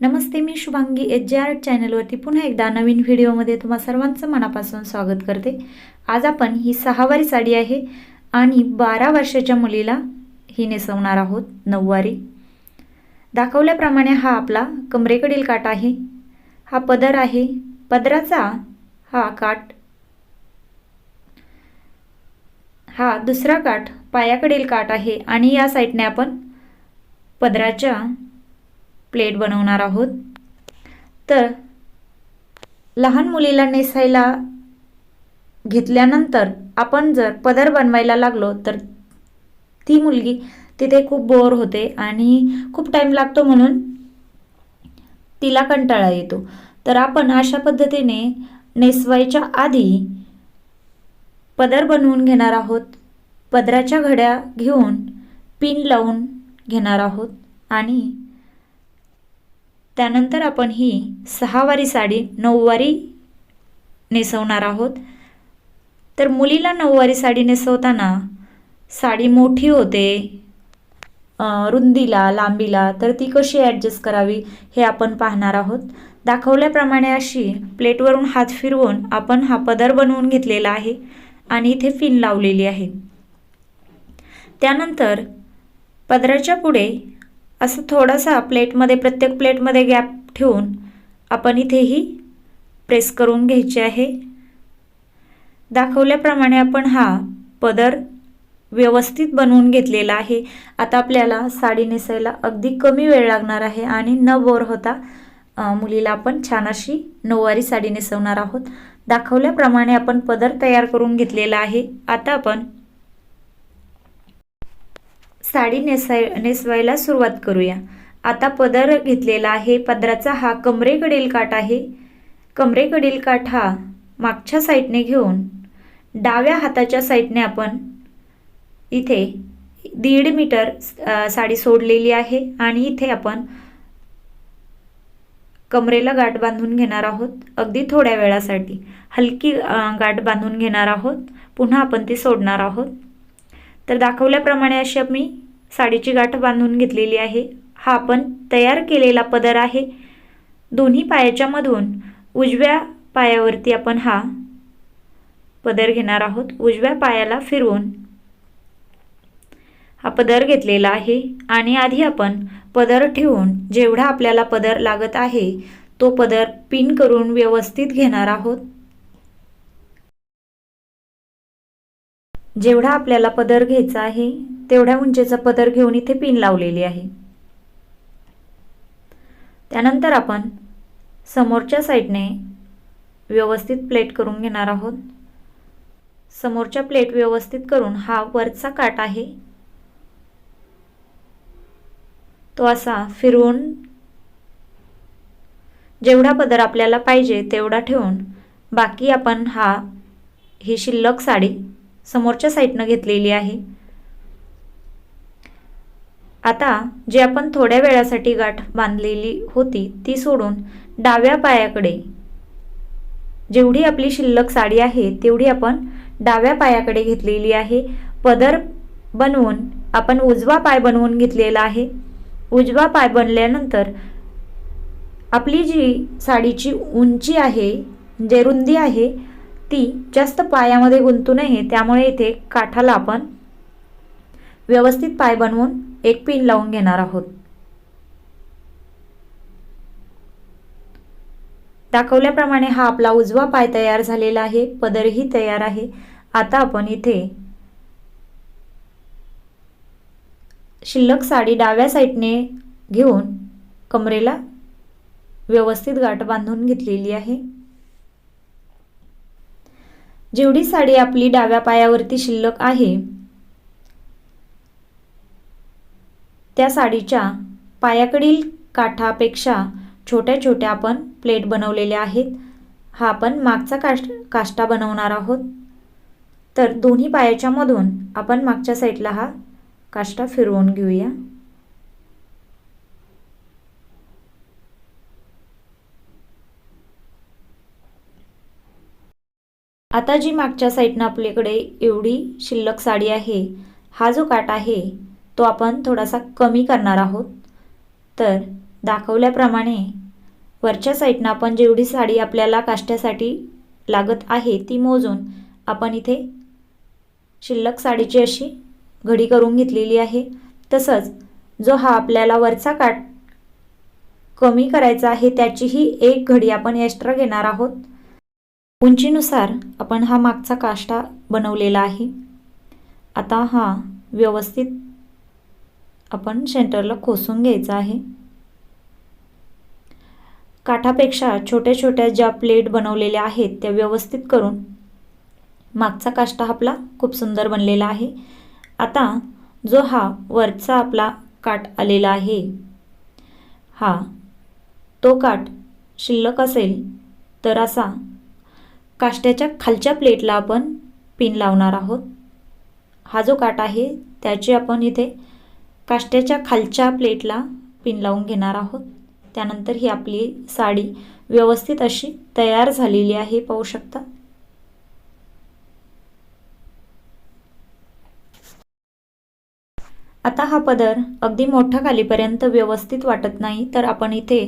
नमस्ते मी Shubhangi H J R चॅनलवरती पुन्हा एकदा नवीन व्हिडिओमध्ये तुम्हा सर्वांचं मनापासून स्वागत करते. आज आपण ही सहावारी साडी आहे आणि बारा वर्षाच्या मुलीला ही नेसवणार आहोत नऊवारी. दाखवल्याप्रमाणे हा आपला कमरेकडील काठ आहे. हा पदर आहे. पदराचा हा काठ हा दुसरा काठ पायाकडील काठ आहे आणि या साईडने आपण पदराच्या प्लेट बनवणार आहोत. तर लहान मुलीला नेसायला घेतल्यानंतर आपण जर पदर बनवायला लागलो तर ती मुलगी तिथे खूप बोर होते आणि खूप टाईम लागतो म्हणून तिला कंटाळा येतो. तर आपण अशा पद्धतीने नेसवायच्या आधी पदर बनवून घेणार आहोत. पदराच्या घड्या घेऊन पिन लावून घेणार आहोत आणि त्यानंतर आपण ही सहावारी साडी नऊवारी नेसवणार आहोत. तर मुलीला नऊवारी साडी नेसवताना साडी मोठी होते रुंदीला लांबीला तर ती कशी ॲडजस्ट करावी हे आपण पाहणार आहोत. दाखवल्याप्रमाणे अशी प्लेटवरून हात फिरवून आपण हा पदर बनवून घेतलेला आहे आणि इथे फिन लावलेली आहे. त्यानंतर पदराच्या पुढे असं थोडासा प्लेटमध्ये प्रत्येक प्लेटमध्ये गॅप ठेवून आपण इथेही प्रेस करून घ्यायचे आहे. दाखवल्याप्रमाणे आपण हा पदर व्यवस्थित बनवून घेतलेला आहे. आता आपल्याला साडी नेसायला अगदी कमी वेळ लागणार आहे आणि न बोर होता. मुलीला आपण छान अशी नऊवारी साडी नेसवणार आहोत. दाखवल्याप्रमाणे आपण पदर तयार करून घेतलेला आहे. आता आपण साडी नेसाय नेसवायला सुरुवात करूया. आता पदर घेतलेला आहे. पदराचा हा कमरेकडील काठ आहे. कमरेकडील काठ हा मागच्या साईडने घेऊन डाव्या हाताच्या साईडने आपण इथे दीड मीटर साडी सोडलेली आहे आणि इथे आपण कमरेला गाठ बांधून घेणार आहोत. अगदी थोड्या वेळासाठी. हलकी गाठ बांधून घेणार आहोत. पुन्हा आपण ती सोडणार आहोत. तर दाखवल्याप्रमाणे अशी मी साडीची गाठ बांधून घेतलेली आहे. हा आपण तयार केलेला पदर आहे. दोन्ही पायाच्या मधून उजव्या पायावरती आपण हा पदर घेणार आहोत. उजव्या पायाला फिरवून हा पदर घेतलेला आहे आणि आधी आपण पदर ठेवून जेवढा आपल्याला पदर लागत आहे तो पदर पिन करून व्यवस्थित घेणार आहोत. जेवढा आपल्याला पदर घ्यायचा आहे तेवढ्या उंचीचा पदर घेऊन इथे पिन लावलेली आहे. त्यानंतर आपण समोरच्या साईडने व्यवस्थित प्लेट करून घेणार आहोत. समोरच्या प्लेट व्यवस्थित करून हा वरचा काट आहे. तो असा फिरवून जेवढा पदर आपल्याला पाहिजे तेवढा ठेवून बाकी आपण हा ही शिल्लक साडी समोरच्या साईडनं घेतलेली आहे. आता जे आपण थोड्या वेळासाठी गाठ बांधलेली होती ती सोडून डाव्या पायाकडे. जेवढी आपली शिल्लक साडी आहे तेवढी आपण डाव्या पायाकडे घेतलेली आहे. पदर बनवून आपण उजवा पाय बनवून घेतलेला आहे. उजवा पाय बनल्यानंतर आपली जी साडीची उंची आहे जे रुंदी आहे ती जास्त पायामध्ये गुंतू नये. त्यामुळे इथे काठाला आपण व्यवस्थित पाय बनवून एक पिन लावून घेणार आहोत. दाखवल्याप्रमाणे हा आपला उजवा पाय तयार झालेला आहे पदरही तयार आहे. आता आपण इथे शिल्लक साडी डाव्या साईडने घेऊन कमरेला व्यवस्थित गाठ बांधून घेतलेली आहे. जेवढी साडी आपली डाव्या पायावरती शिल्लक आहे त्या साडीच्या पायाकडील काठापेक्षा छोट्या छोट्या आपण प्लेट बनवलेल्या आहेत. हा आपण मागचा काष्ट काष्टा बनवणार आहोत. तर दोन्ही पायाच्यामधून आपण मागच्या साईडला हा काष्टा फिरवून घेऊया. आता जी मागच्या साईडनं आपल्याकडे एवढी शिल्लक साडी आहे हा जो काट आहे तो आपण थोडासा कमी करणार आहोत. तर दाखवल्याप्रमाणे वरच्या साईडनं आपण जेवढी साडी आपल्याला काष्ट्यासाठी लागत आहे ती मोजून आपण इथे शिल्लक साडीची अशी घडी करून घेतलेली आहे. तसंच जो हा आपल्याला वरचा काठ कमी करायचा आहे त्याचीही एक घडी आपण एक्स्ट्रा घेणार आहोत. उंचीनुसार आपण हा मागचा काष्टा बनवलेला आहे. आता हा व्यवस्थित आपण सेंटरला खोसून घ्यायचं आहे. काठापेक्षा छोट्या छोट्या ज्या प्लेट बनवलेल्या आहेत त्या व्यवस्थित करून मागचा काष्टा आपला खूप सुंदर बनलेला आहे. आता जो हा वरचा आपला काठ आलेला आहे हा तो काठ शिल्लक असेल तर असा काष्ट्याच्या खालच्या प्लेटला आपण पिन लावणार आहोत. हा जो काठ आहे त्याची आपण इथे काष्ट्याच्या खालच्या प्लेटला पिन लावून घेणार आहोत. त्यानंतर ही आपली साडी व्यवस्थित अशी तयार झालेली आहे पाहू शकता. आता हा पदर अगदी मोठा खालीपर्यंत व्यवस्थित वाटत नाही तर आपण इथे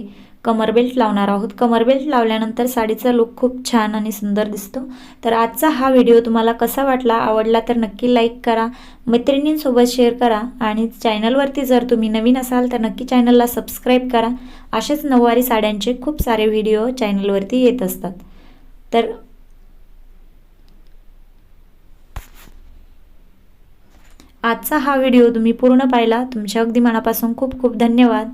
कमरबेल्ट लावणार आहोत. कमरबेल्ट लावल्यानंतर साडीचा लुक खूप छान आणि सुंदर दिसतो. तर आजचा हा व्हिडिओ तुम्हाला कसा वाटला आवडला तर नक्की लाईक करा मैत्रिणींसोबत शेअर करा आणि चॅनलवरती जर तुम्ही नवीन असाल तर नक्की चॅनलला सबस्क्राईब करा. असेच नऊवारी साड्यांचे खूप सारे व्हिडिओ चॅनलवरती येत असतात. तर आजचा हा व्हिडिओ तुम्ही पूर्ण पाहिला. तुमच्या अगदी मनापासून खूप खूप धन्यवाद.